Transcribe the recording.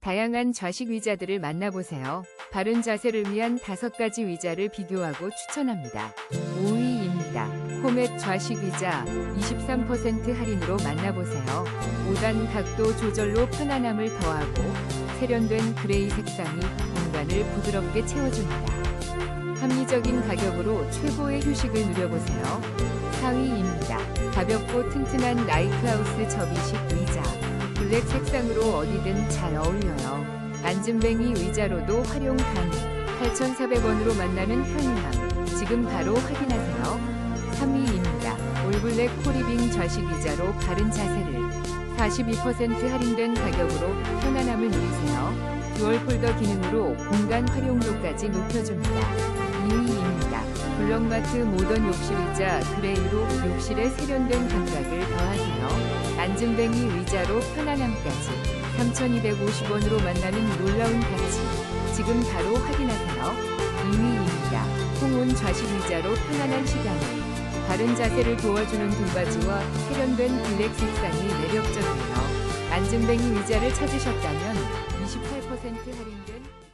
다양한 좌식 의자들을 만나보세요. 바른 자세를 위한 다섯 가지 의자를 비교하고 추천합니다. 5위입니다. 코멧 좌식 의자 23% 할인으로 만나보세요. 5단 각도 조절로 편안함을 더하고 세련된 그레이 색상이 공간을 부드럽게 채워줍니다. 합리적인 가격으로 최고의 휴식을 누려보세요. 4위입니다. 가볍고 튼튼한 라이트하우스 접이식 의자. 블랙 색상으로 어디든 잘 어울려요. 안진뱅이 의자로도 활용 가능. 8,400원으로 만나는 편리함. 지금 바로 확인하세요. 3위입니다. 올블랙 코리빙 좌식 의자로 바른 자세를 42% 할인된 가격으로 편안함을 누리세요. 듀얼 폴더 기능으로 공간 활용도까지 높여줍니다. 2위입니다. 블럭마트 모던 욕실 의자 그레이로 욕실의 세련된 감각을 더하세요. 안진뱅이 의자로 편안함까지 3,250원으로 만나는 놀라운 가치. 지금 바로 확인하세요. 2위입니다. 홍온 좌식 의자로 편안한 시간을. 바른 자세를 도와주는 등받이와 세련된 블랙 색상이 매력적이에요. 안진뱅이 의자를 찾으셨다면 28% 할인된